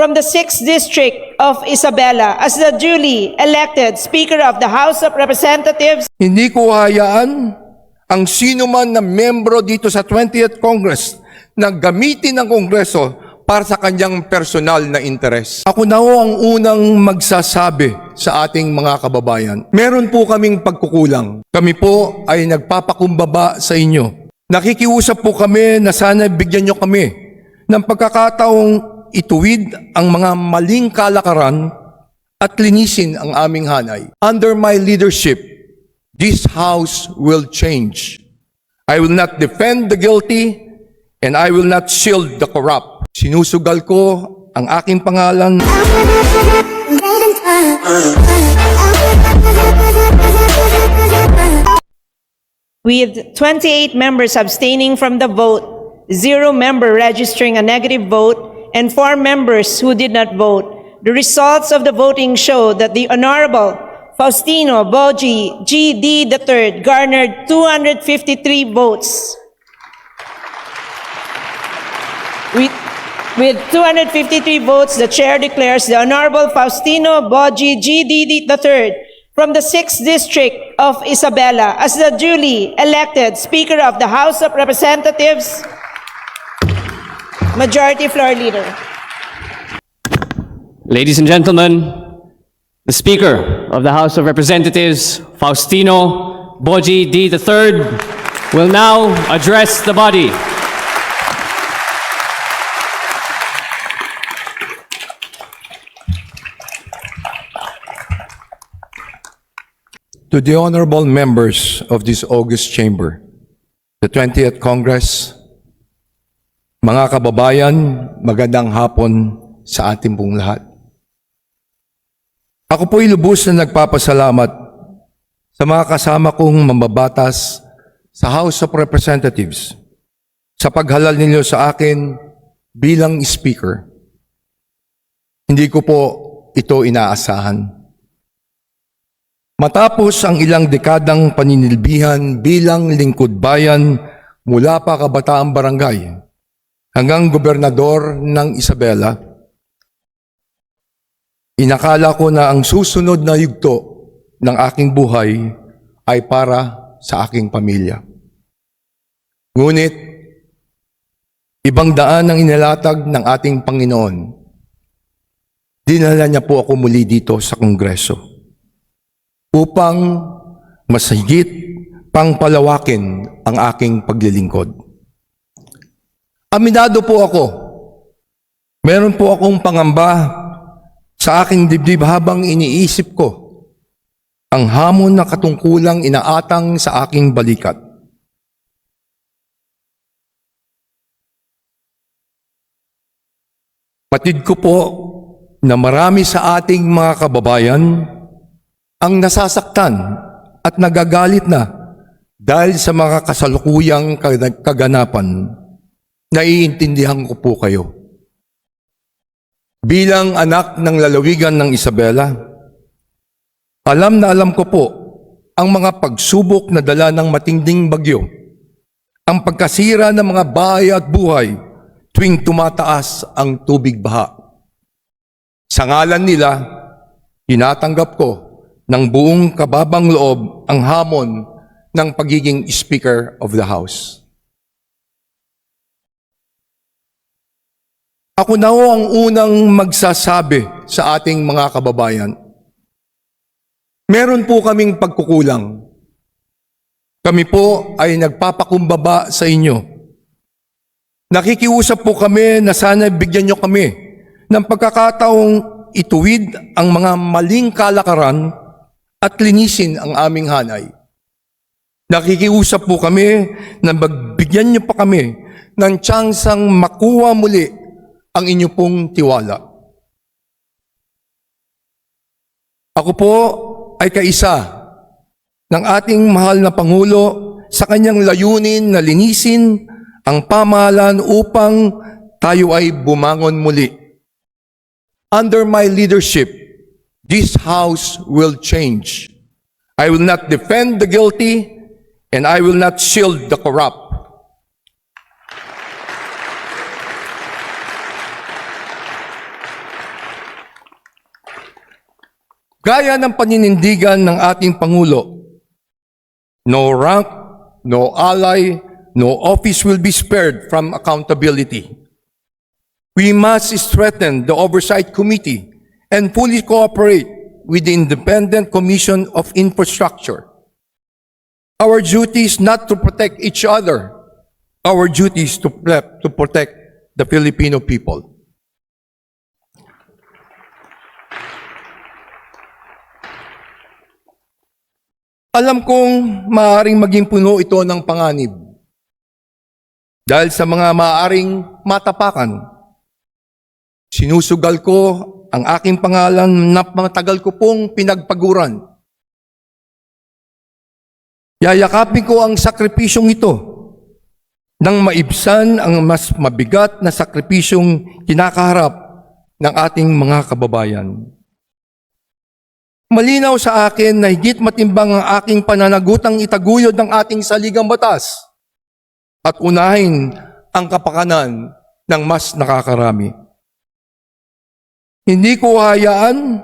from the 6th District of Isabela as the duly elected Speaker of the House of Representatives Hindi ko hayaan ang sino man na membro dito sa 20th Congress na gamitin ang Kongreso para sa kanyang personal na interes. Ako na ho ang unang magsasabi sa ating mga kababayan. Meron po kaming pagkukulang. Kami po ay nagpapakumbaba sa inyo. Nakikiusap po kami na sana bigyan nyo kami ng pagkakataong ituwid ang mga maling kalakaran at linisin ang aming hanay. Under my leadership, this house will change. I will not defend the guilty and I will not shield the corrupt. Sinusugal ko ang aking pangalan with 28 members abstaining from the vote, zero member registering a negative vote, and four members who did not vote. The results of the voting show that the Honorable Faustino Boji G.D. III garnered 253 votes. With, with 253 votes, the chair declares the Honorable Faustino Boji G.D. III from the 6th District of Isabela as the duly elected Speaker of the House of Representatives, Majority Floor Leader. Ladies and gentlemen, the Speaker of the House of Representatives, Faustino Boji D. III, will now address the body. to the honorable members of this August Chamber, the 20th Congress, mga kababayan, magandang hapon sa ating pong lahat. Ako po'y lubos na nagpapasalamat sa mga kasama kong mambabatas sa House of Representatives sa paghalal ninyo sa akin bilang Speaker. Hindi ko po ito inaasahan. Matapos ang ilang dekadang paninilbihan bilang lingkod bayan mula pa kabataang barangay hanggang gobernador ng Isabela, inakala ko na ang susunod na yugto ng aking buhay ay para sa aking pamilya. Ngunit, ibang daan ang inilatag ng ating Panginoon. Dinala niya po ako muli dito sa Kongreso upang mas higit pang palawakin ang aking paglilingkod. Aminado po ako, meron po akong pangamba sa aking dibdib habang iniisip ko ang hamon na katungkulang inaatang sa aking balikat. Patid ko po na marami sa ating mga kababayan ang nasasaktan at nagagalit na dahil sa mga kasalukuyang kag- kaganapan, naiintindihan ko po kayo. Bilang anak ng lalawigan ng Isabela, alam na alam ko po ang mga pagsubok na dala ng matinding bagyo, ang pagkasira ng mga bahay at buhay tuwing tumataas ang tubig baha. Sa ngalan nila, tinatanggap ko ng buong kababang loob ang hamon ng pagiging Speaker of the House. Ako na ho ang unang magsasabi sa ating mga kababayan. Meron po kaming pagkukulang. Kami po ay nagpapakumbaba sa inyo. Nakikiusap po kami na sana bigyan nyo kami ng pagkakataong ituwid ang mga maling kalakaran at linisin ang aming hanay. Nakikiusap po kami na magbigyan niyo pa kami ng tsansang makuha muli ang inyo pong tiwala. Ako po ay kaisa ng ating mahal na Pangulo sa kanyang layunin na linisin ang pamahalaan upang tayo ay bumangon muli. Under my leadership, this house will change. I will not defend the guilty and I will not shield the corrupt. Gaya ng paninindigan ng ating Pangulo, no rank, no ally, no office will be spared from accountability. We must strengthen the Oversight Committee and fully cooperate with the Independent Commission of Infrastructure. Our duty is not to protect each other. Our duty is to, to protect the Filipino people. Alam kong maaaring maging puno ito ng panganib. Dahil sa mga maaaring matapakan, sinusugal ko ang aking pangalan na matagal ko pong pinagpaguran. Yayakapin ko ang sakripisyong ito nang maibsan ang mas mabigat na sakripisyong kinakaharap ng ating mga kababayan. Malinaw sa akin na higit matimbang ang aking pananagutang itaguyod ng ating saligang batas at unahin ang kapakanan ng mas nakakarami. Hindi ko hayaan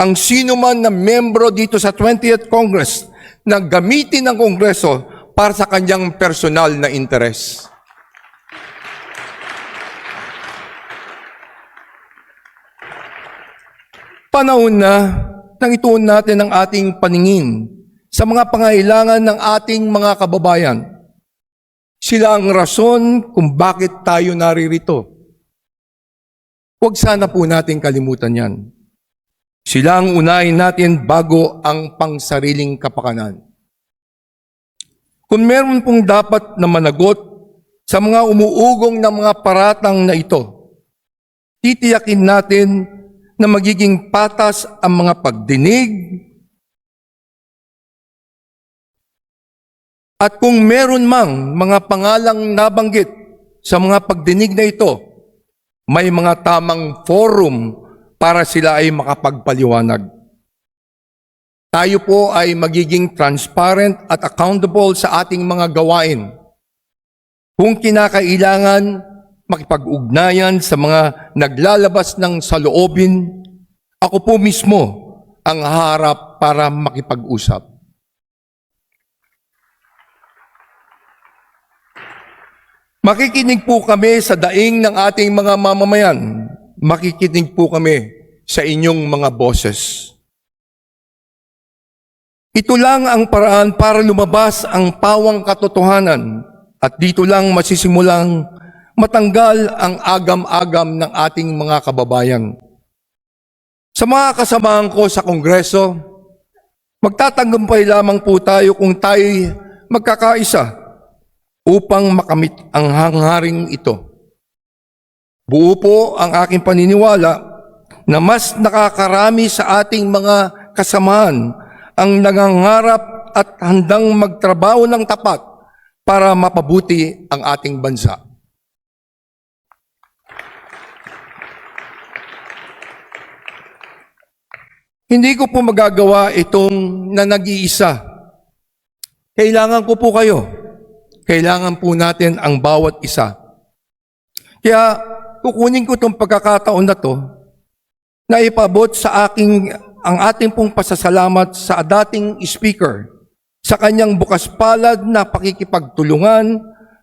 ang sino man na membro dito sa 20th Congress na gamitin ng Kongreso para sa kanyang personal na interes. Panahon na nang ituon natin ang ating paningin sa mga pangailangan ng ating mga kababayan. Sila ang rason kung bakit tayo naririto. Huwag sana po natin kalimutan yan. Sila ang unahin natin bago ang pangsariling kapakanan. Kung meron pong dapat na managot sa mga umuugong na mga paratang na ito, titiyakin natin na magiging patas ang mga pagdinig at kung meron mang mga pangalang nabanggit sa mga pagdinig na ito, may mga tamang forum para sila ay makapagpaliwanag. Tayo po ay magiging transparent at accountable sa ating mga gawain. Kung kinakailangan, makipag-ugnayan sa mga naglalabas ng saloobin, ako po mismo ang harap para makipag-usap. Makikinig po kami sa daing ng ating mga mamamayan. Makikinig po kami sa inyong mga boses. Ito lang ang paraan para lumabas ang pawang katotohanan at dito lang masisimulang matanggal ang agam-agam ng ating mga kababayan. Sa mga kasamahan ko sa Kongreso, magtatagumpay lamang po tayo kung tayo magkakaisa upang makamit ang hangharing ito. Buo po ang aking paniniwala na mas nakakarami sa ating mga kasamahan ang nangangarap at handang magtrabaho ng tapat para mapabuti ang ating bansa. Hindi ko po magagawa itong na nag-iisa. Kailangan ko po kayo. Kailangan po natin ang bawat isa. Kaya kukunin ko itong pagkakataon na to na ipabot sa aking ang ating pong pasasalamat sa dating speaker sa kanyang bukas palad na pakikipagtulungan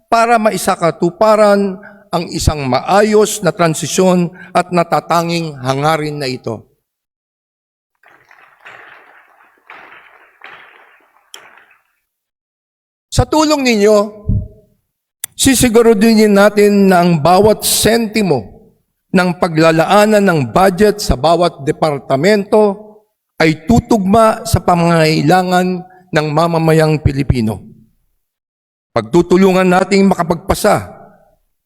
para maisakatuparan ang isang maayos na transisyon at natatanging hangarin na ito. Sa tulong ninyo, sisiguruduhin natin na ang bawat sentimo ng paglalaanan ng budget sa bawat departamento ay tutugma sa pangangailangan ng mamamayang Pilipino. Pagtutulungan nating makapagpasa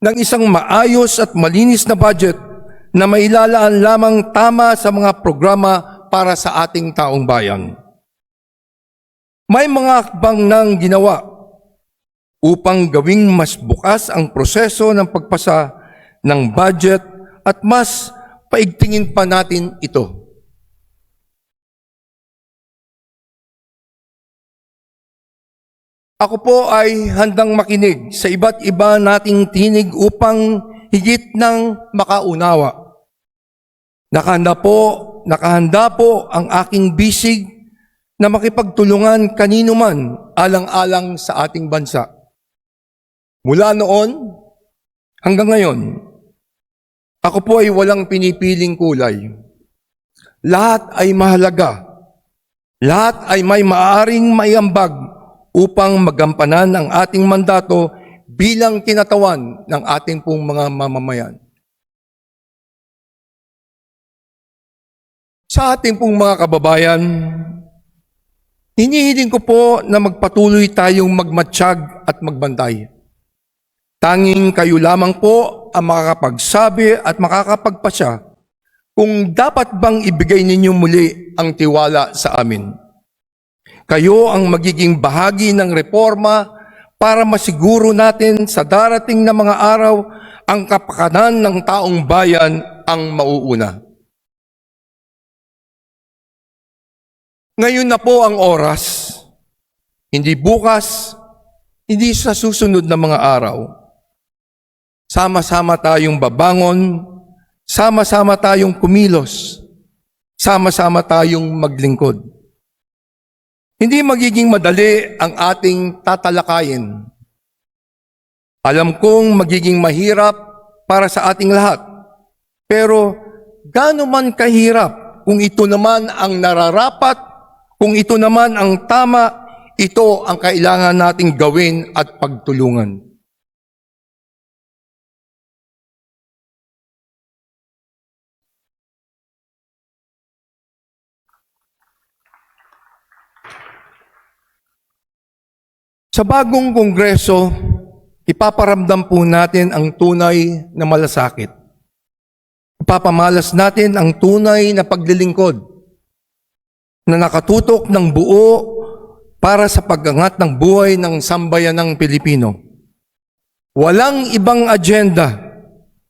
ng isang maayos at malinis na budget na mailalaan lamang tama sa mga programa para sa ating taong bayan. May mga hakbang nang ginawa upang gawing mas bukas ang proseso ng pagpasa ng budget at mas paigtingin pa natin ito. Ako po ay handang makinig sa iba't iba nating tinig upang higit ng makaunawa Nakahanda po, nakahanda po ang aking bisig na makipagtulungan kanino man alang-alang sa ating bansa. Mula noon hanggang ngayon, ako po ay walang pinipiling kulay. Lahat ay mahalaga. Lahat ay may maaring maiambag upang magampanan ang ating mandato bilang kinatawan ng ating pong mga mamamayan. Sa ating pong mga kababayan, hinihiling ko po na magpatuloy tayong magmatsyag at magbantay. Tanging kayo lamang po ang makakapagsabi at makakapagpasya kung dapat bang ibigay ninyo muli ang tiwala sa amin. Kayo ang magiging bahagi ng reforma para masiguro natin sa darating na mga araw ang kapakanan ng taong bayan ang mauuna. Ngayon na po ang oras, hindi bukas, hindi sa susunod na mga araw. Sama-sama tayong babangon, sama-sama tayong kumilos, sama-sama tayong maglingkod. Hindi magiging madali ang ating tatalakayin. Alam kong magiging mahirap para sa ating lahat. Pero gaano man kahirap kung ito naman ang nararapat, kung ito naman ang tama, ito ang kailangan nating gawin at pagtulungan. Sa bagong kongreso, ipaparamdam po natin ang tunay na malasakit. Ipapamalas natin ang tunay na paglilingkod na nakatutok ng buo para sa pagangat ng buhay ng sambayanang Pilipino. Walang ibang agenda,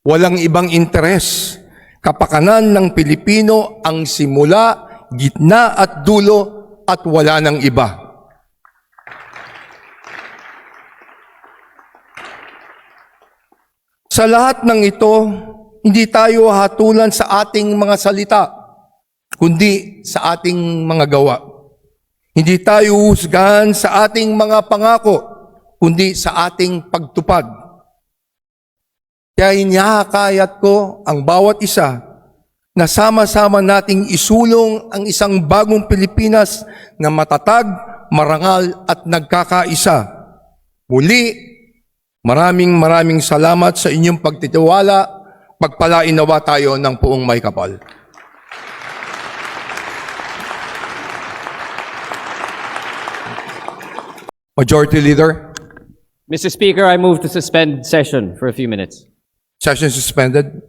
walang ibang interes. Kapakanan ng Pilipino ang simula, gitna at dulo at wala ng iba. Sa lahat ng ito, hindi tayo hatulan sa ating mga salita, kundi sa ating mga gawa. Hindi tayo husgahan sa ating mga pangako, kundi sa ating pagtupad. Kaya inihakayat ko ang bawat isa na sama-sama nating isulong ang isang bagong Pilipinas na matatag, marangal at nagkakaisa. Muli, Maraming maraming salamat sa inyong pagtitiwala. Pagpalain nawa tayo ng puong may kapal. Majority Leader, Mr. Speaker, I move to suspend session for a few minutes. session suspended.